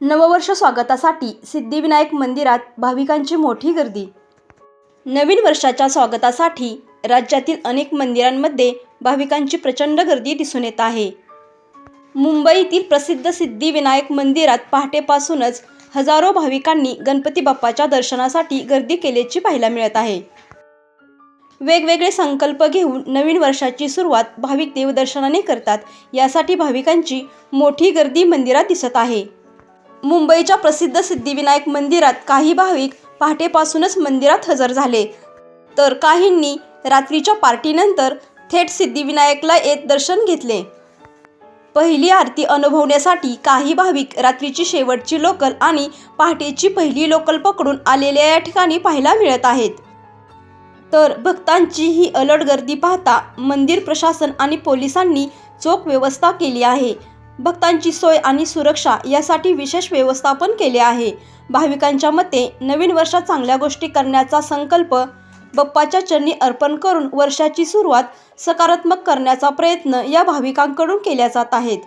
नववर्ष स्वागतासाठी सिद्धिविनायक मंदिरात भाविकांची मोठी गर्दी. नवीन वर्षाच्या स्वागतासाठी राज्यातील अनेक मंदिरांमध्ये भाविकांची प्रचंड गर्दी दिसून येत आहे. मुंबईतील प्रसिद्ध सिद्धिविनायक मंदिरात पहाटेपासूनच हजारो भाविकांनी गणपती बाप्पाच्या दर्शनासाठी गर्दी केल्याची पाहायला मिळत आहे. वेगवेगळे संकल्प घेऊन नवीन वर्षाची सुरुवात भाविक देवदर्शनाने करतात यासाठी भाविकांची मोठी गर्दी मंदिरात दिसत आहे. मुंबईच्या प्रसिद्ध सिद्धिविनायक मंदिरात काही भाविक पहाटेपासूनच मंदिरात हजर झाले. तर काहींनी रात्रीच्या पार्टीनंतर थेट सिद्धिविनायकला येत दर्शन घेतले. पहिली आरती अनुभवण्यासाठी काही भाविक रात्रीची शेवटची लोकल आणि पहाटेची पहिली लोकल पकडून आलेल्या या ठिकाणी पाहायला मिळत आहेत. तर भक्तांची ही अलर्ट गर्दी पाहता मंदिर प्रशासन आणि पोलिसांनी चोख व्यवस्था केली आहे. भक्तांची सोय आणि सुरक्षा यासाठी विशेष व्यवस्थापन केले आहे. भाविकांच्या मते नवीन वर्षात चांगल्या गोष्टी करण्याचा संकल्प बप्पाच्या चरणी अर्पण करून वर्षाची सुरुवात सकारात्मक करण्याचा प्रयत्न या भाविकांकडून केल्या जात आहेत.